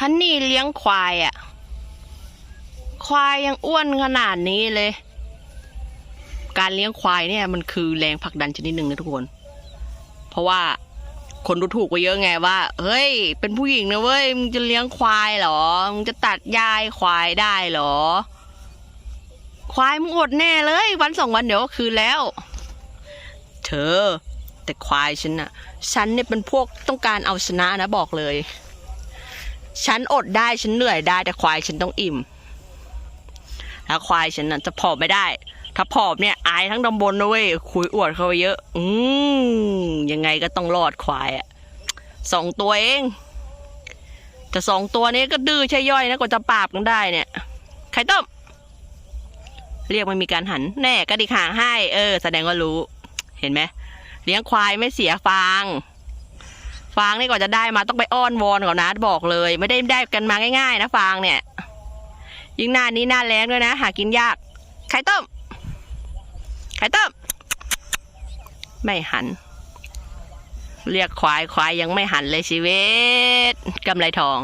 ฮันนี่เลี้ยงควายอะ่ะ ควายยังอ้วนขนาดนี้เลย การเลี้ยงควายเนี่ย มันคือแรงผลักดันชนิดหนึ่งนะทุกคน เพราะว่าคนดูถูกไปเยอะไงว่า เฮ้ย เป็นผู้หญิงนะเว้ย มึงจะเลี้ยงควายเหรอ มึงจะตัดยายควายได้เหรอ ควายมึงอดแน่เลย วันสองวันเดี๋ยวก็คืนแล้ว เธอ แต่ควายฉันน่ะ ฉันเนี่ยเป็นพวกต้องการเอาชนะนะบอกเลย ฉันอดได้ฉันเหนื่อยได้ แต่ควายฉันต้องอิ่มแล้วควายฉันน่ะจะผอมไม่ได้ ถ้าผอมเนี่ยอายทั้งตำบลนะเว้ยคุยอวดเขาไปเยอะ อืมยังไงก็ต้องรอดควายอะสองตัวเองแต่สองตัวนี้ก็ดื้อใช่ย่อยนะกว่าจะปราบกันได้เนี่ยไข่ต้มเรียกมันมีการหัน แน่กระดิกหางให้ เออ แสดงว่ารู้ เห็นไหมเลี้ยงควายไม่เสียฟาง ฟางนี่กว่าจะได้มาต้องไปอ้อนวอนก่อนนะบอกเลย ไม่ได้ได้กันมาง่ายๆ นะฟางเนี่ย ยิ่งหน้านี้หน้าแรงด้วยนะ หากินยาก ไข่ต้ม ไข่ต้ม ไม่หัน เรียกควายควายยังไม่หันเลยชีวิตกำไรทอง